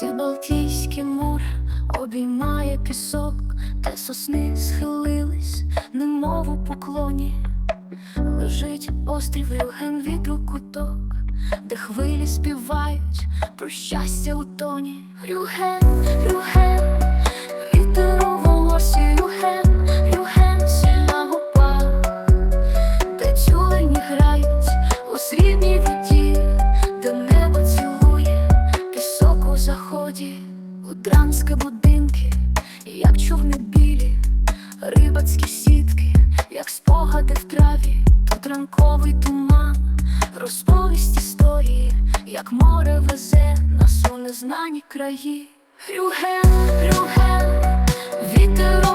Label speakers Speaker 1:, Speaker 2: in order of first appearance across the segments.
Speaker 1: Де Балтійський мур обіймає пісок, де сосни схилились, немов у поклоні, лежить острів Євген від куток, де хвилі співають про щастя у тоні. Рюген, Рюген, траві, тут ранковий туман, розповість історії, як море везе нас у незнані краї. Рюген, Рюген, вітер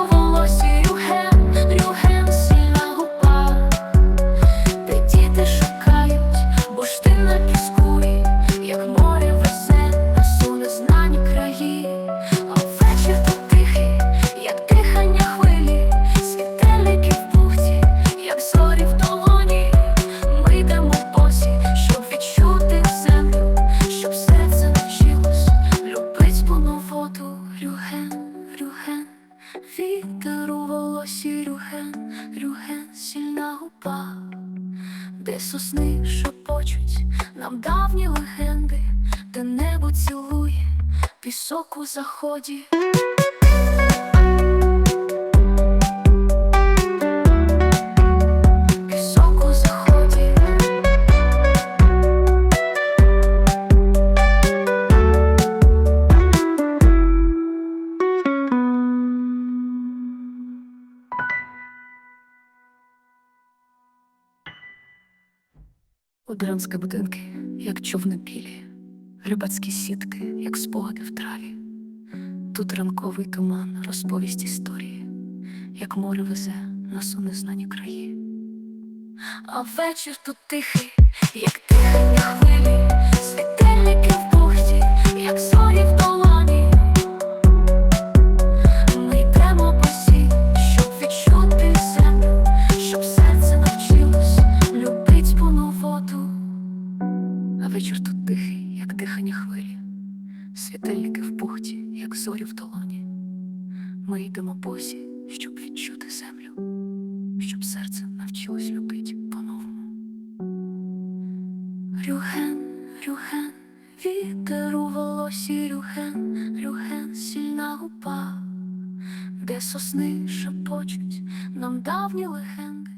Speaker 1: вітер у волосі, Рюген, Рюген, сільна губа де сосни шепочуть нам давні легенди, де небо цілує пісок у заході. Одранські будинки, як човни білі, рибацькі сітки, як спогади в траві. Тут ранковий туман, розповість історії, як море везе нас у незнані краї. А вечір тут тихий, як дихання хвилі, вечір тут тихий, як дихання хвилі, світильники в бухті, як зорі в долоні. Ми йдемо босі, щоб відчути землю, щоб серце навчилось любить по-новому. Рюген, Рюген, вітер у волосі, Рюген, Рюген, сильна губа, де сосни шепочуть нам давні легенди.